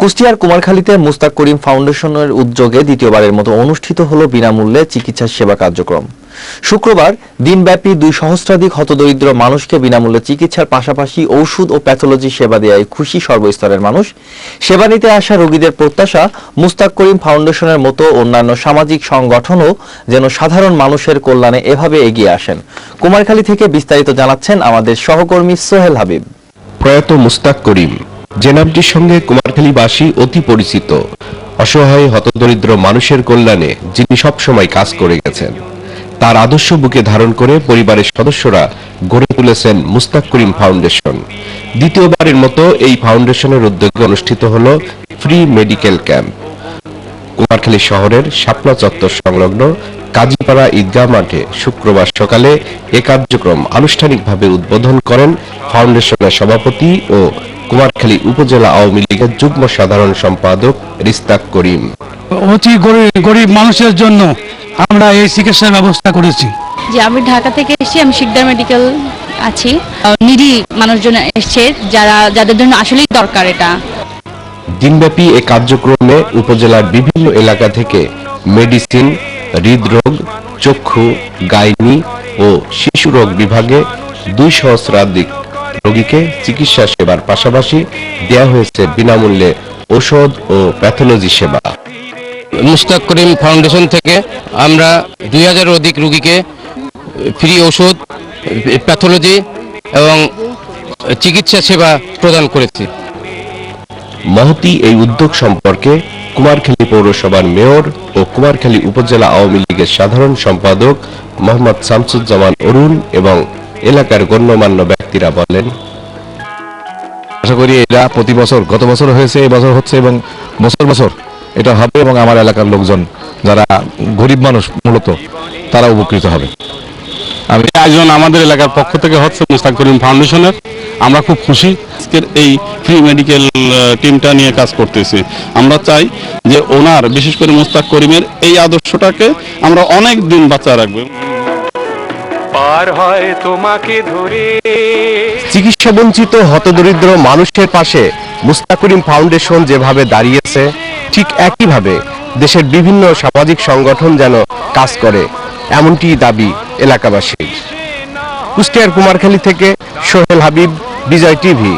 কুষ্টিয়ার কুমারখালীতে মুস্তাক করিম ফাউন্ডেশনের উদ্যোগে দ্বিতীয়বারের মতো অনুষ্ঠিত হল বিনামূল্যে চিকিৎসা সেবা কার্যক্রম। শুক্রবার দিনব্যাপী দুই সহস্রাধিক হতদরিদ্র মানুষকে বিনামূল্যে চিকিৎসার পাশাপাশি ঔষধ ও প্যাথোলজি সেবা দেওয়ায় খুশি সর্বস্তরের মানুষ। সেবা নিতে আসা রোগীদের প্রত্যাশা মুস্তাক করিম ফাউন্ডেশনের মতো অন্যান্য সামাজিক সংগঠনও যেন সাধারণ মানুষের কল্যাণে এভাবে এগিয়ে আসেন। কুমারখালী থেকে বিস্তারিত জানাচ্ছেন আমাদের সহকর্মী সোহেল হাবিব। প্রয়াত মুস্তাক করিম যে নামটির সঙ্গে কুমারখালীবাসী অতি পরিচিত। অসহায়, হতদরিদ্র মানুষের কল্যাণে যিনি সবসময় কাজ করে গেছেন। তার আদর্শ বুকে ধারণ করে পরিবারের সদস্যরা গড়ে তুলেছেন মুস্তাক করিম ফাউন্ডেশন। দ্বিতীয়বারের মতো এই ফাউন্ডেশনের উদ্যোগে অনুষ্ঠিত হল ফ্রি মেডিকেল ক্যাম্প। কুমারখালী শহরের শাপলা চত্বর সংলগ্ন কাজীপাড়া ঈদগাহ মাঠে শুক্রবার সকালে এ কার্যক্রম আনুষ্ঠানিকভাবে উদ্বোধন করেন ফাউন্ডেশনের সভাপতি ও কুমারখালী উপজেলা আওয়ামী লীগের যুগ্ম সাধারণ সম্পাদক রিস্তাক করিম। অতি গরিব মানুষের জন্য আমরা এই চিকিৎসার ব্যবস্থা করেছি। যে আমি ঢাকা থেকে এসেছি আমি শিকদার মেডিকেল আছি। নিডি মানুষজন এসছে যারা যাদের জন্য আসলেই দরকার এটা। দিনব্যাপী এ কার্যক্রমে উপজেলার বিভিন্ন এলাকা থেকে মেডিসিন হৃদরোগ চক্ষু গাইনি ও শিশু রোগ বিভাগে দুই সহস্রাধিক রোগীকে চিকিৎসা সেবার পাশাপাশি দেয়া হয়েছে বিনামূল্যে ঔষধ ও প্যাথোলজি সেবা। মুস্তাক করিম ফাউন্ডেশন থেকে আমরা দুই হাজার অধিক রুগীকে ফ্রি ওষুধ প্যাথোলজি এবং চিকিৎসা সেবা প্রদান করেছি। মহতি এই উদ্যোগ সম্পর্কে কুমারখালী পৌরসভার মেয়র ও কুমারখালী উপজেলা আওয়ামী লীগের সাধারণ সম্পাদক মোহাম্মদ শামসুজ্জামান অরুণ এবং এলাকার গণ্যমান্য ব্যক্তিরা বলেন, আশা করি এটা প্রতি বছর, গত বছর হয়েছে, এই বছর হচ্ছে এবং বছর বছর এটা হবে এবং আমার এলাকার লোকজন যারা গরিব মানুষ মূলত, তারা উপকৃত হবে। আমি আয়োজন আমাদের এলাকার পক্ষ থেকে হচ্ছে মুস্তাক করিম ফাউন্ডেশনের। আমরা খুব খুশি আজকের এই ফ্রি মেডিকেল টিমটা নিয়ে কাজ করতেছি। আমরা চাই যে ওনার, বিশেষ করে মুস্তাক করিমের এই আদর্শটাকে আমরা অনেক দিন বাঁচা রাখব। পার হয় তোমাকে ধরে। চিকিৎসা বঞ্চিত, হতদরিদ্র মানুষের পাশে মুস্তাকুরিম ফাউন্ডেশন যেভাবে দাঁড়িয়েছে, ঠিক একইভাবে দেশের বিভিন্ন সামাজিক সংগঠন যেন কাজ করে এমনটি দাবি এলাকাবাসীর। কুষ্টিয়ার কুমারখালী থেকে সোহেল হাবিব, বিজয় টিভি।